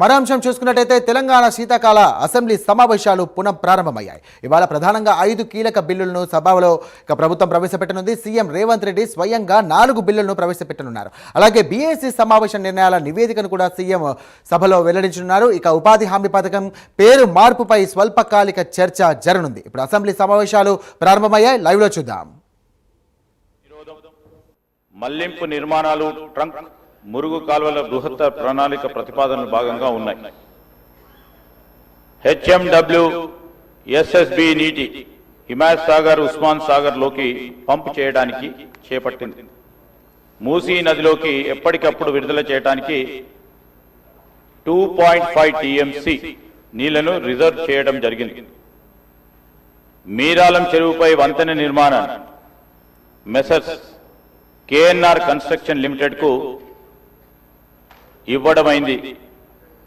మరో అంశం చూసుకున్నట్టయితే తెలంగాణ శీతాకాల అసెంబ్లీ సమావేశాలు పునః ప్రారంభమయ్యాయి. ఇవాళ ప్రధానంగా ఐదు కీలక బిల్లులను సభలో ప్రభుత్వం ప్రవేశపెట్టనుంది. సీఎం రేవంత్ రెడ్డి స్వయంగా నాలుగు బిల్లులను ప్రవేశపెట్టనున్నారు. అలాగే బీఏసీ సమావేశ నిర్ణయాల నివేదికను కూడా సీఎం సభలో వెల్లడించనున్నారు. ఇక ఉపాధి హామీ పథకం పేరు మార్పుపై స్వల్పకాలిక చర్చ జరగనుంది. ఇప్పుడు అసెంబ్లీ సమావేశాలు ప్రారంభమయ్యాయి. లైవ్లో చూద్దాం. మళ్ళింపు నిర్మాణాలు ట్రంక్ మురుగు కాలువల బృహత్త ప్రణాళిక ప్రతిపాదనలు భాగంగా ఉన్నాయి. హెచ్ఎండబ్ల్యూ ఎస్ఎస్బి నీటి హిమాయత్ సాగర్ ఉస్మాన్ సాగర్లోకి పంప్ చేయడానికి చేపట్టింది. మూసీ నదిలోకి ఎప్పటికప్పుడు విడుదల చేయడానికి టూ పాయింట్ ఫైవ్ టీఎంసీ నీళ్ళను రిజర్వ్ చేయడం జరిగింది. మీరాలం చెరువుపై వంతెన నిర్మాణ మెసర్స్ కేఎన్ఆర్ కన్స్ట్రక్షన్ లిమిటెడ్కు ఇవ్వడమైంది.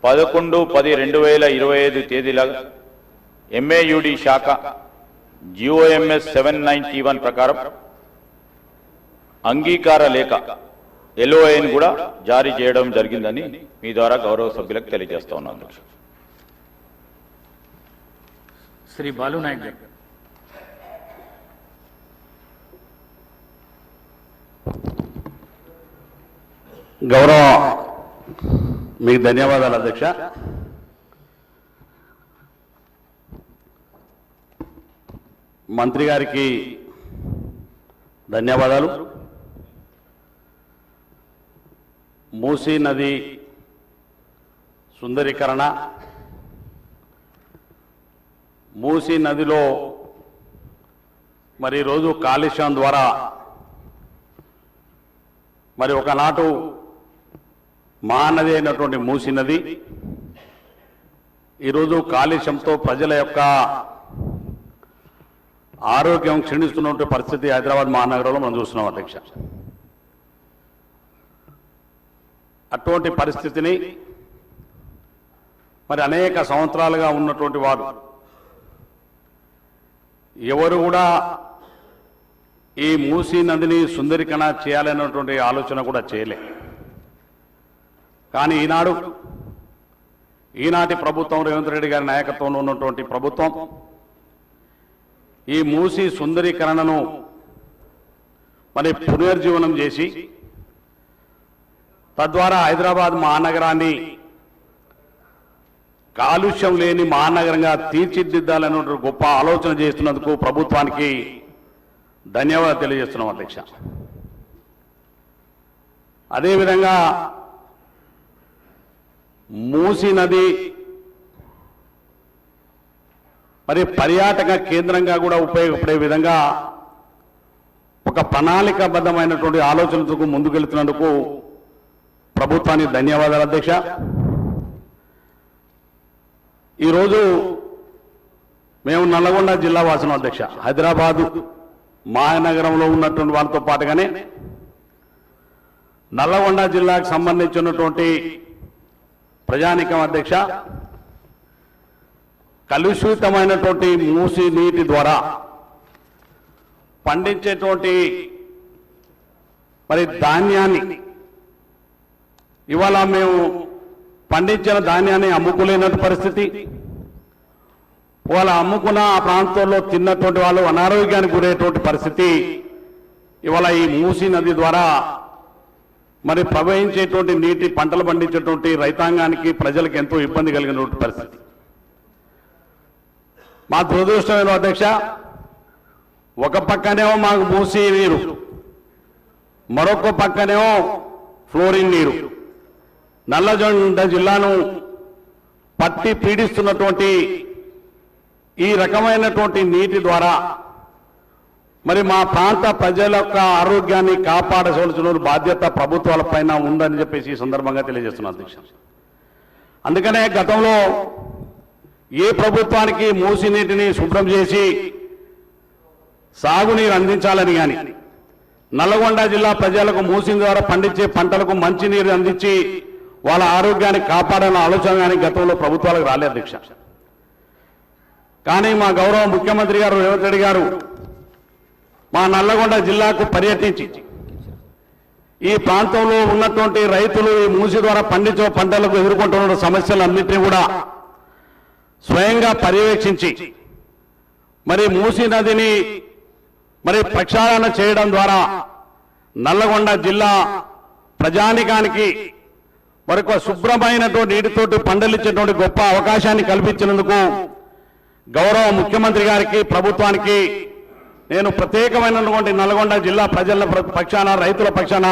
పదకొండు పది రెండు వేల ఇరవై ఐదు తేదీల ఎంఏయుడి శాఖ జిఓఎంఎస్ సెవెన్ నైన్టీ వన్ ప్రకారం అంగీకార లేఖ ఎల్ఓఐని కూడా జారీ చేయడం జరిగిందని మీ ద్వారా గౌరవ సభ్యులకు తెలియజేస్తా ఉన్నాను. శ్రీ బాలు నాయక్ గారు. గౌరవ మీకు ధన్యవాదాలు అధ్యక్ష. మంత్రి గారికి ధన్యవాదాలు. మూసీ నది సుందరీకరణ. మూసీ నదిలో మరి రోజు కాలుష్యం ద్వారా మరి ఒకనాటు మహానది అయినటువంటి మూసినది. ఈరోజు కాలుష్యంతో ప్రజల యొక్క ఆరోగ్యం క్షీణిస్తున్నటువంటి పరిస్థితి హైదరాబాద్ మహానగరంలో మనం చూస్తున్నాం అధ్యక్ష. అటువంటి పరిస్థితిని మరి అనేక సంవత్సరాలుగా ఉన్నటువంటి వారు ఎవరు కూడా ఈ మూసీ నదిని సుందరీకరణ చేయాలన్నటువంటి ఆలోచన కూడా చేయలే. కానీ ఈనాడు ఈనాటి ప్రభుత్వం రేవంత్ రెడ్డి గారి నాయకత్వంలో ఉన్నటువంటి ప్రభుత్వం ఈ మూసి సుందరీకరణను మరి పునర్జీవనం చేసి తద్వారా హైదరాబాద్ మహానగరాన్ని కాలుష్యం లేని మహానగరంగా తీర్చిదిద్దాలనే గొప్ప ఆలోచన చేస్తున్నందుకు ప్రభుత్వానికి ధన్యవాదాలు తెలియజేస్తున్నాం అధ్యక్ష. అదేవిధంగా మూసీ నది మరి పర్యాటక కేంద్రంగా కూడా ఉపయోగపడే విధంగా ఒక ప్రణాళికాబద్ధమైనటువంటి ఆలోచనతో ముందుకెళ్తున్నందుకు ప్రభుత్వానికి ధన్యవాదాలు అధ్యక్ష. ఈరోజు మేము నల్లగొండ జిల్లా వాసన అధ్యక్ష. హైదరాబాదు మహానగరంలో ఉన్నటువంటి వాళ్ళతో పాటుగానే నల్లగొండ జిల్లాకు సంబంధించినటువంటి ప్రజానికం అధ్యక్ష కలుషితమైనటువంటి మూసి నీటి ద్వారా పండించేటువంటి మరి ధాన్యాన్ని ఇవాళ మేము పండించిన ధాన్యాన్ని అమ్ముకోలేనటువంటి పరిస్థితి. ఇవాళ అమ్ముకున్న ఆ ప్రాంతంలో తిన్నటువంటి వాళ్ళు అనారోగ్యానికి గురయ్యేటువంటి పరిస్థితి. ఇవాళ ఈ మూసీ నది ద్వారా మరి ప్రవహించేటువంటి నీటి పంటలు పండించేటువంటి రైతాంగానికి ప్రజలకు ఎంతో ఇబ్బంది కలిగినటువంటి పరిస్థితి. మా దురదృష్టమైన అధ్యక్ష ఒక పక్కనేమో మాకు మూసే నీరు మరొక పక్కనేమో ఫ్లోరిన్ నీరు. నల్లజొండ జిల్లాను పట్టి పీడిస్తున్నటువంటి ఈ రకమైనటువంటి నీటి ద్వారా మరి మా ప్రాంత ప్రజల యొక్క ఆరోగ్యాన్ని కాపాడవలసిన బాధ్యత ప్రభుత్వాల పైన ఉందని చెప్పేసి ఈ సందర్భంగా తెలియజేస్తున్నాను అధ్యక్ష. అందుకనే గతంలో ఏ ప్రభుత్వానికి మూసి నీటిని శుభ్రం చేసి సాగునీరు అందించాలని కానీ నల్గొండ జిల్లా ప్రజలకు మూసి ద్వారా పండించే పంటలకు మంచి నీరు అందించి వాళ్ళ ఆరోగ్యాన్ని కాపాడాలన్న ఆలోచన కానీ గతంలో ప్రభుత్వాలకు రాలేదు అధ్యక్ష. కానీ మా గౌరవ ముఖ్యమంత్రి గారు రేవంత్ రెడ్డి గారు మా నల్లగొండ జిల్లాకు పర్యటించి ఈ ప్రాంతంలో ఉన్నటువంటి రైతులు ఈ మూసి ద్వారా పండించే పంటలకు ఎదుర్కొంటున్న సమస్యలన్నింటినీ కూడా స్వయంగా పర్యవేక్షించి మరి మూసి నదిని మరి ప్రక్షాళన చేయడం ద్వారా నల్లగొండ జిల్లా ప్రజానికానికి మరొక శుభ్రమైనటువంటి నీటితోటి పంటలిచ్చేటువంటి గొప్ప అవకాశాన్ని కల్పించినందుకు గౌరవ ముఖ్యమంత్రి గారికి ప్రభుత్వానికి నేను ప్రత్యేకమైనటువంటి నల్గొండ జిల్లా ప్రజల పక్షాన రైతుల పక్షాన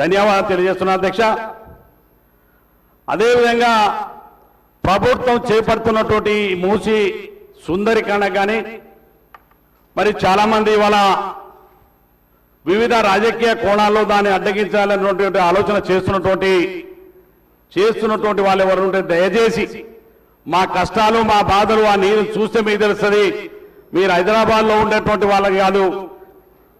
ధన్యవాదాలు తెలియజేస్తున్నా అధ్యక్ష. అదేవిధంగా ప్రభుత్వం చేపడుతున్నటువంటి మూసి సుందరీకరణ కానీ మరి చాలామంది ఇవాళ వివిధ రాజకీయ కోణాల్లో దాన్ని అడ్డగించాలన్నటువంటి ఆలోచన చేస్తున్నటువంటి చేస్తున్నటువంటి వాళ్ళు ఎవరు ఉంటే దయచేసి మా కష్టాలు మా బాధలు ఆ నీరు చూస్తే మీకు తెలుస్తుంది. మీరు హైదరాబాద్లో ఉండేటువంటి వాళ్ళకి కాదు.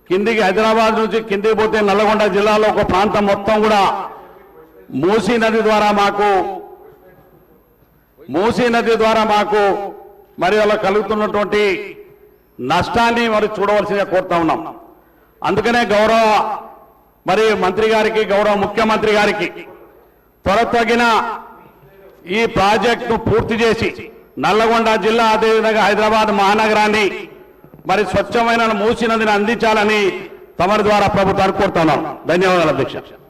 కిందికి హైదరాబాద్ నుంచి కిందికి పోతే నల్లగొండ జిల్లాలో ఒక ప్రాంతం మొత్తం కూడా మూసీ నది ద్వారా మాకు మూసీ నది ద్వారా మాకు మరి అలా కలుగుతున్నటువంటి నష్టాన్ని మరి చూడవలసిందిగా కోరుతా ఉన్నాం. అందుకనే గౌరవ మరి మంత్రి గారికి గౌరవ ముఖ్యమంత్రి గారికి త్వర తగిన ఈ ప్రాజెక్టును పూర్తి చేసి నల్లగొండ జిల్లా అదేవిధంగా హైదరాబాద్ మహానగరాన్ని మరి స్వచ్ఛమైన మూసినందుని అందించాలని తమరి ద్వారా ప్రభుత్వాన్ని కోరుతున్నాం. ధన్యవాదాలు అధ్యక్ష.